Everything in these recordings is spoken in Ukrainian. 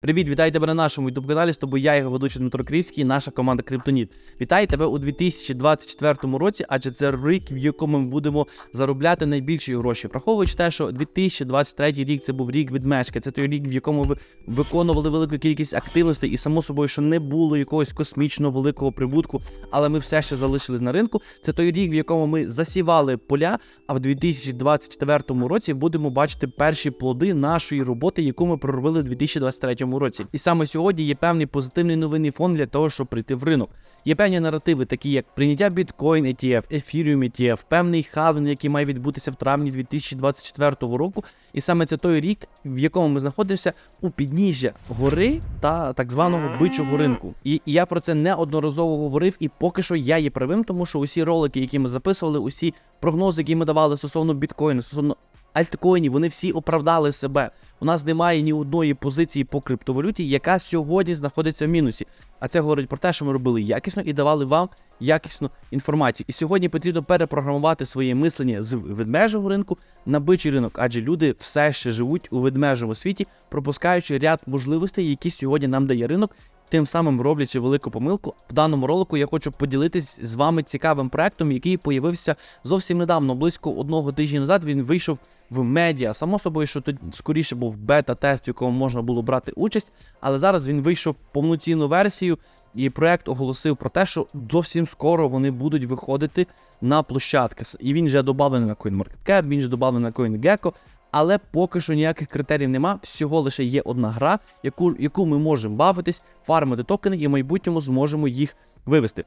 Привіт, вітаю тебе на нашому youtube каналі. З тобою я, його ведучий Дмитро Кривський, і наша команда Криптоніт. Вітаю тебе у 2024 році, адже це рік, в якому ми будемо заробляти найбільші гроші. Враховуючи те, що 2023 рік це був рік відмешки, це той рік, в якому ви виконували велику кількість активностей, і само собою, що не було якогось космічно великого прибутку, але ми все ще залишились на ринку. Це той рік, в якому ми засівали поля. А в 2024 році будемо бачити перші плоди нашої роботи, яку ми проробили в 2023 році. І саме сьогодні є певний позитивний новинний фон для того, щоб прийти в ринок. Є певні наративи, такі як прийняття біткоін ETF, Ethereum ETF, певний халвін, який має відбутися в травні 2024 року. І саме це той рік, в якому ми знаходимося у підніжжя гори та так званого бичого ринку. І я про це неодноразово говорив, і поки що я є правим, тому що усі ролики, які ми записували, усі прогнози, які ми давали стосовно біткоїну, стосовно альткоїнів, вони всі оправдали себе. У нас немає ні одної позиції по криптовалюті, яка сьогодні знаходиться в мінусі. А це говорить про те, що ми робили якісно і давали вам якісну інформацію. І сьогодні потрібно перепрограмувати своє мислення з ведмежого ринку на бичий ринок, адже люди все ще живуть у ведмежому світі, пропускаючи ряд можливостей, які сьогодні нам дає ринок. Тим самим роблячи велику помилку, в даному ролику я хочу поділитись з вами цікавим проектом, який появився зовсім недавно, близько одного тижня назад. Він вийшов в медіа. Само собою, що тут скоріше був бета-тест, в якому можна було брати участь, але зараз він вийшов в повноцінну версію. І проект оголосив про те, що зовсім скоро вони будуть виходити на площадки. І він вже додавлений на CoinMarketCap, він вже додавлений на CoinGecko, але поки що ніяких критеріїв нема. Всього лише є одна гра, яку, яку ми можемо бавитись, фармити токени і в майбутньому зможемо їх вивести.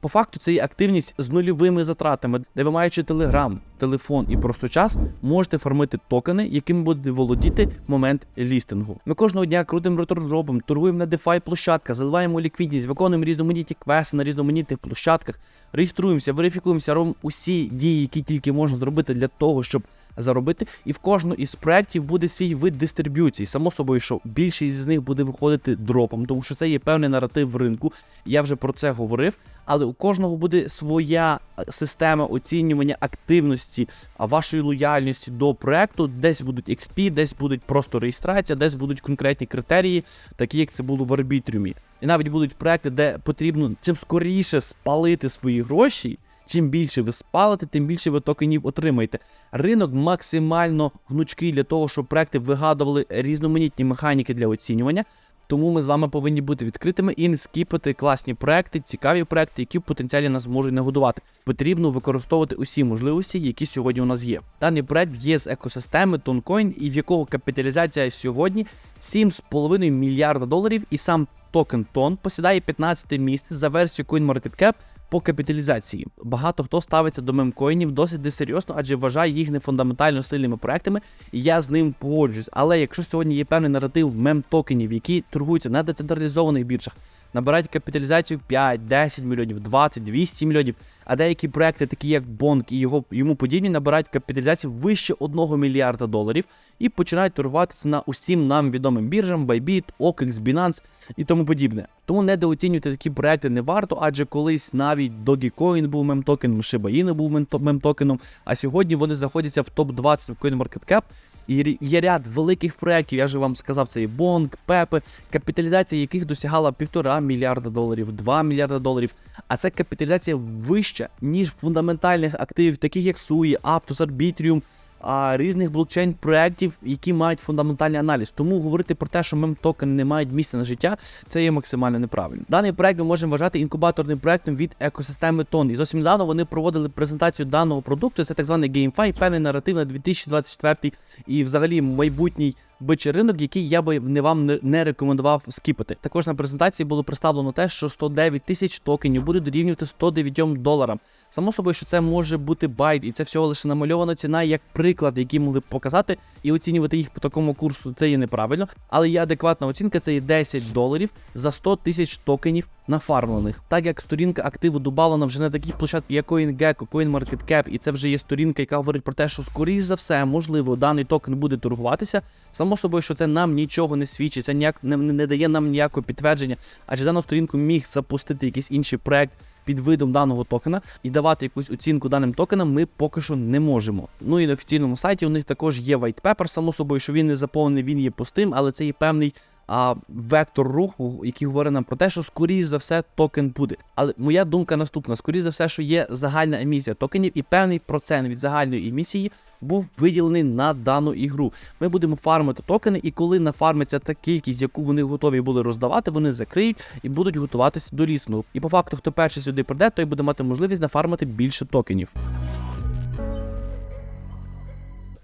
По факту це є активність з нульовими затратами, де ви маючи телеграм, телефон і просто час, можете фармити токени, якими будете володіти в момент лістингу. Ми кожного дня крутим ретордробом, торгуємо на DeFi площадках, заливаємо ліквідність, виконуємо різноманітні квести на різноманітних площадках, реєструємося, верифікуємося, робимо усі дії, які тільки можна зробити для того, щоб заробити. І в кожного із проєктів буде свій вид дистриб'юції. Само собою, що більшість з них буде виходити дропом, тому що це є певний наратив в ринку. Я вже про це говорив. Але у кожного буде своя система оцінювання активності, вашої лояльності до проекту. Десь будуть XP, десь будуть просто реєстрація, десь будуть конкретні критерії, такі як це було в арбітріумі. І навіть будуть проекти, де потрібно чим скоріше спалити свої гроші. Чим більше ви спалите, тим більше ви токенів отримаєте. Ринок максимально гнучкий для того, щоб проекти вигадували різноманітні механіки для оцінювання. Тому ми з вами повинні бути відкритими і не скіпати класні проекти, цікаві проекти, які в потенціалі нас можуть нагодувати. Потрібно використовувати усі можливості, які сьогодні у нас є. Даний проект є з екосистеми Toncoin, і в якого капіталізація сьогодні 7,5 мільярда доларів, і сам токен Тон посідає 15 місце за версією CoinMarketCap по капіталізації. Багато хто ставиться до мемкоїнів досить несерйозно, адже вважає їх не фундаментально сильними проектами, і я з ним погоджуюсь. Але якщо сьогодні є певний наратив мем-токенів, які торгуються на децентралізованих біржах, набирають капіталізацію 5, 10 мільйонів, 20, 200 мільйонів, а деякі проекти, такі як Бонк і його йому подібні, набирають капіталізацію вище 1 мільярда доларів і починають торгуватися на усім нам відомим біржам, Bybit, OKX, Binance і тому подібне. Тому недооцінювати такі проекти не варто, адже колись навіть Dogecoin був мемтокеном, Shiba Inu був мемтокеном, а сьогодні вони знаходяться в топ-20 в CoinMarketCap. І є ряд великих проєктів, я вже вам сказав, це і Бонг, Пепе, капіталізація яких досягала півтора мільярда доларів, 2 мільярда доларів. А це капіталізація вища, ніж фундаментальних активів, таких як Суї, Аптус, Arbitrium, а, різних блокчейн проєктів, які мають фундаментальний аналіз. Тому говорити про те, що мем-токени не мають місця на життя, це є максимально неправильно. Даний проект ми можемо вважати інкубаторним проектом від екосистеми Тон. І зовсім недавно вони проводили презентацію даного продукту. Це так званий GameFi, певний наратив на 2024 і взагалі майбутній бичий ринок, який я би не вам не, рекомендував скіпати. Також на презентації було представлено те, що 109 тисяч токенів буде дорівнювати 109 доларам. Само собою, що це може бути байт, і це всього лише намальована ціна як приклад, який могли б показати, і оцінювати їх по такому курсу це є неправильно. Але є адекватна оцінка, це є 10 доларів за 100 тисяч токенів нафармлених. Так як сторінка активу добавлена вже на такій площадці, як CoinGecko, CoinMarketCap, і це вже є сторінка, яка говорить про те, що скоріш за все, можливо, даний токен буде торгуватися. Само собою, що це нам нічого не свідчить, це ніяк не, не дає нам ніякого підтвердження, адже дану сторінку міг запустити якийсь інший проект під видом даного токена і давати якусь оцінку даним токенам ми поки що не можемо. Ну і на офіційному сайті у них також є white paper, само собою, що він не заповнений, він є пустим, але це є певний а, вектор руху, який говорить нам про те, що скоріш за все токен буде. Але моя думка наступна: скоріш за все, що є загальна емісія токенів, і певний процент від загальної емісії був виділений на дану ігру. Ми будемо фармити токени, і коли нафармиться та кількість, яку вони готові були роздавати, вони закриють і будуть готуватися до лісного. І по факту, хто перший сюди прийде, той буде мати можливість нафармити більше токенів.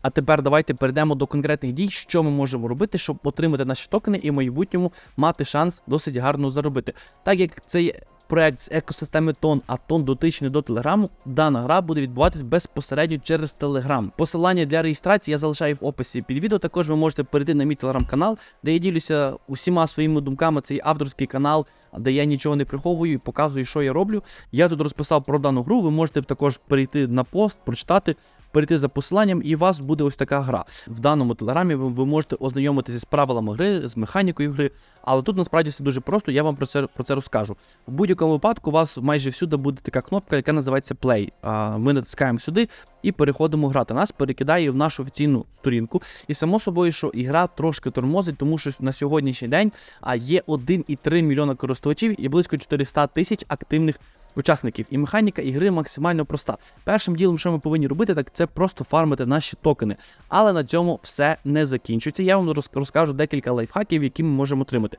А тепер давайте перейдемо до конкретних дій, що ми можемо робити, щоб отримати наші токени і в майбутньому мати шанс досить гарно заробити. Так як цей проект з екосистеми Тон, а тон дотичний до Телеграму, дана гра буде відбуватись безпосередньо через Телеграм. Посилання для реєстрації я залишаю в описі під відео. Також ви можете перейти на мій телеграм-канал, де я ділюся усіма своїми думками. Це авторський канал, де я нічого не приховую і показую, що я роблю. Я тут розписав про дану гру. Ви можете також перейти на пост, прочитати перейти за посиланням, і у вас буде ось така гра. В даному телеграмі ви, ви можете ознайомитися з правилами гри, з механікою гри, але тут насправді все дуже просто, я вам про це про це розкажу. В будь-якому випадку у вас майже всюди буде така кнопка, яка називається Play. Ми натискаємо сюди і переходимо грати. Нас перекидає в нашу офіційну сторінку. І само собою, що ігра трошки тормозить, тому що на сьогоднішній день а, є 1,3 мільйона користувачів і близько 400 тисяч активних учасників. І механіка ігри максимально проста. Першим ділом, що ми повинні робити, так це просто фармити наші токени. Але на цьому все не закінчується. Я вам розкажу декілька лайфхаків, які ми можемо отримати.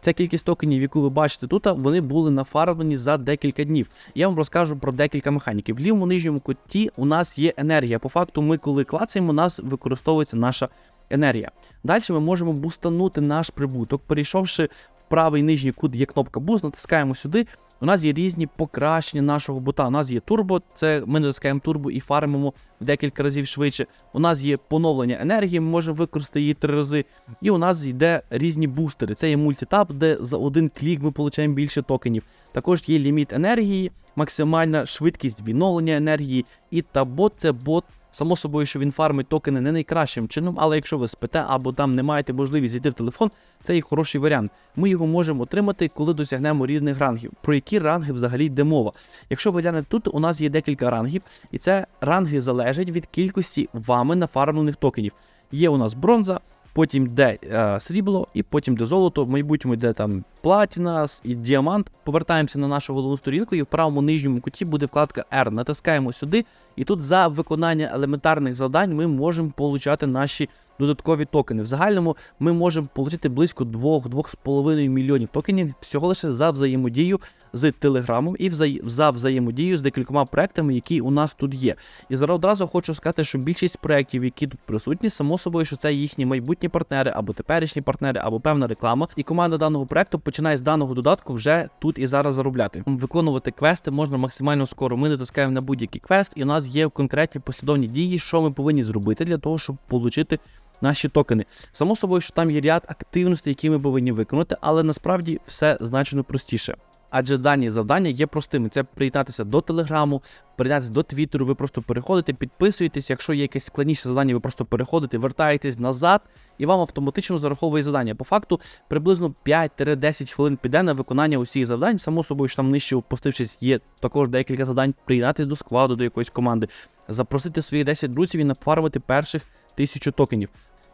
Ця кількість токенів, яку ви бачите тут, вони були нафармлені за декілька днів. Я вам розкажу про декілька механіків. В лівому нижньому куті у нас є енергія. По факту, ми, коли клацаємо, у нас використовується наша енергія. Далі ми можемо бустанути наш прибуток, перейшовши в правий нижній кут, є кнопка буст, натискаємо сюди. У нас є різні покращення нашого бота. У нас є турбо, це ми натискаємо турбо і фармимо в декілька разів швидше. У нас є поновлення енергії, ми можемо використати її три рази. І у нас йде різні бустери. Це є мультитап, де за один клік ми отримуємо більше токенів. Також є ліміт енергії, максимальна швидкість відновлення енергії. І табот це бот. Само собою, що він фармить токени не найкращим чином, але якщо ви спите або там не маєте можливість зайти в телефон, це є хороший варіант. Ми його можемо отримати, коли досягнемо різних рангів. Про які ранги взагалі йде мова? Якщо ви глянете тут, у нас є декілька рангів, і це ранги залежать від кількості вами нафармлених токенів. Є у нас бронза, потім йде е, срібло, і потім йде золото. В майбутньому йде там платіна і діамант. Повертаємося на нашу головну сторінку, і в правому нижньому куті буде вкладка R. Натискаємо сюди, і тут за виконання елементарних завдань ми можемо получати наші додаткові токени. В загальному ми можемо отримати близько 2-2,5 мільйонів токенів всього лише за взаємодію з Телеграмом і за взаємодію з декількома проектами, які у нас тут є. І зараз одразу хочу сказати, що більшість проєктів, які тут присутні, само собою, що це їхні майбутні партнери або теперішні партнери, або певна реклама. І команда даного проекту починає з даного додатку вже тут і зараз заробляти. Виконувати квести можна максимально скоро. Ми натискаємо на будь-який квест, і у нас є конкретні послідовні дії, що ми повинні зробити для того, щоб отримати наші токени. Само собою, що там є ряд активностей, які ми повинні виконати, але насправді все значно простіше. Адже дані завдання є простими. Це приєднатися до Телеграму, приєднатися до Твіттеру, ви просто переходите, підписуєтесь. Якщо є якесь складніше завдання, ви просто переходите, вертаєтесь назад, і вам автоматично зараховує завдання. По факту приблизно 5-10 хвилин піде на виконання усіх завдань. Само собою, що там нижче опустившись, є також декілька завдань, приєднатися до складу до якоїсь команди, запросити свої 10 друзів і нафармити перших тисячу токенів.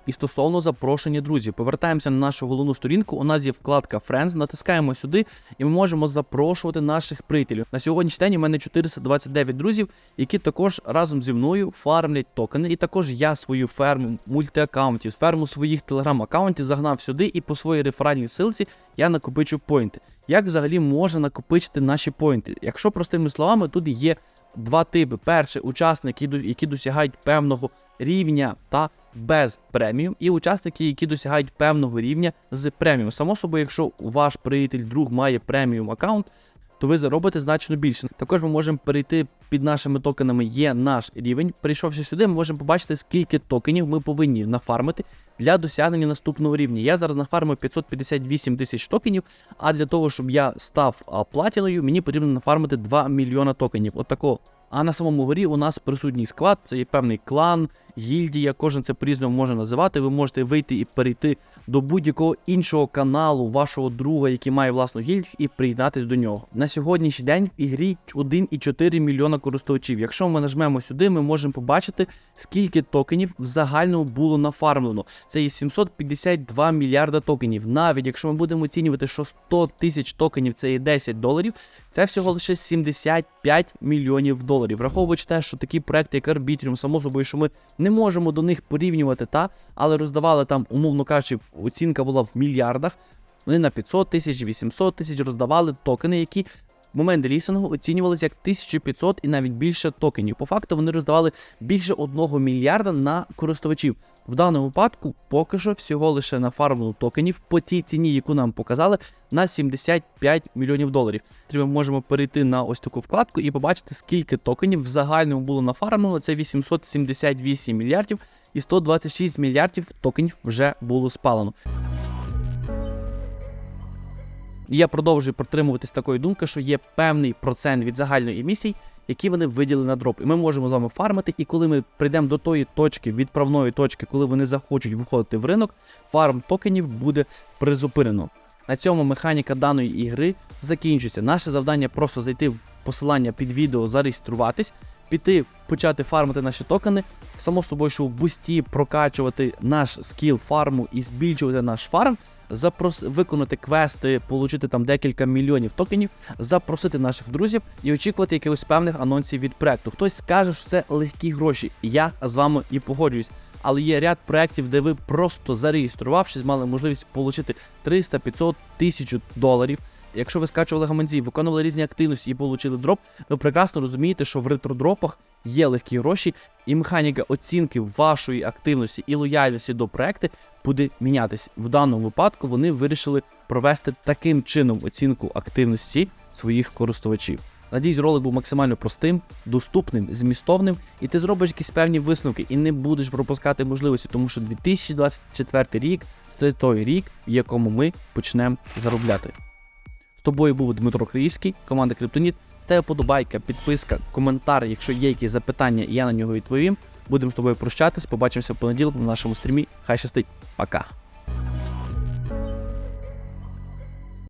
І стосовно запрошення друзів, повертаємося на нашу головну сторінку. У нас є вкладка Friends, натискаємо сюди, і ми можемо запрошувати наших приятелів. На сьогоднішній день у мене 429 друзів, які також разом зі мною фармлять токени. І також я свою ферму мультиаккаунтів, ферму своїх телеграм-аккаунтів загнав сюди, і по своїй реферальній силці я накопичу поінти. Як взагалі можна накопичити наші поінти? Якщо простими словами, тут є два типи: перший учасники, які досягають певного рівня та без преміум, і учасники, які досягають певного рівня з преміум. Само собою, якщо ваш приятель, друг має преміум аккаунт, то ви заробите значно більше. Також ми можемо перейти під нашими токенами. Є наш рівень. Прийшовши сюди, ми можемо побачити, скільки токенів ми повинні нафармити для досягнення наступного рівня. Я зараз нафармив 558 тисяч токенів, а для того, щоб я став платіною, мені потрібно нафармити 2 мільйона токенів. От. А на самому горі у нас присутній склад, це є певний клан гільдія, кожен це по-різному може називати. Ви можете вийти і перейти до будь-якого іншого каналу вашого друга, який має власну гільдію, і приєднатись до нього. На сьогоднішній день в ігрі 1,4 мільйона користувачів. Якщо ми нажмемо сюди, ми можемо побачити, скільки токенів в загальному було нафармлено. Це є 752 мільярда токенів. Навіть якщо ми будемо оцінювати, що 100 тисяч токенів це є 10 доларів, це всього лише 75 мільйонів доларів. Враховуючи те, що такі проекти, як Arbitrium, само собою, що ми не можемо до них порівнювати, та але роздавали там, умовно кажучи, оцінка була в мільярдах. Вони на 500 тисяч, 800 тисяч роздавали токени, які момент лісингу оцінювалися як 1500 і навіть більше токенів. По факту вони роздавали більше 1 мільярда на користувачів. В даному випадку поки що всього лише нафармлено токенів по тій ціні, яку нам показали, на 75 мільйонів доларів. Ми можемо перейти на ось таку вкладку і побачити, скільки токенів в загальному було нафармлено. Це 878 мільярдів і 126 мільярдів токенів вже було спалено. І Я продовжую протримуватись такої думки, що є певний процент від загальної емісії, які вони виділили на дроп. І ми можемо з вами фармити. І коли ми прийдемо до тої точки, відправної точки, коли вони захочуть виходити в ринок, фарм токенів буде призупинено. На цьому механіка даної ігри закінчується. Наше завдання просто зайти в посилання під відео, зареєструватись, піти, почати фармити наші токени. Само собою, що в бусті прокачувати наш скіл фарму і збільшувати наш фарм. Запрос... виконати квести, отримати там декілька мільйонів токенів, запросити наших друзів і очікувати якихось певних анонсів від проекту. Хтось скаже, що це легкі гроші. Я з вами і погоджуюсь. Але є ряд проєктів, де ви просто зареєструвавшись, мали можливість отримати 300, 500, 1000 доларів. Якщо ви скачували гаманці, виконували різні активності і отримали дроп, ви прекрасно розумієте, що в ретродропах є легкі гроші, і механіка оцінки вашої активності і лояльності до проекту буде мінятись. В даному випадку вони вирішили провести таким чином оцінку активності своїх користувачів. Надіюсь, ролик був максимально простим, доступним, змістовним, і ти зробиш якісь певні висновки і не будеш пропускати можливості, тому що 2024 рік це той рік, в якому ми почнемо заробляти. З тобою був Дмитро Криївський, команда Криптоніт. Ставь подобайка, підписка, коментар, якщо є якісь запитання, я на нього відповім. Будемо з тобою прощатись. Побачимося в понеділок на нашому стрімі. Хай щастить. Пока.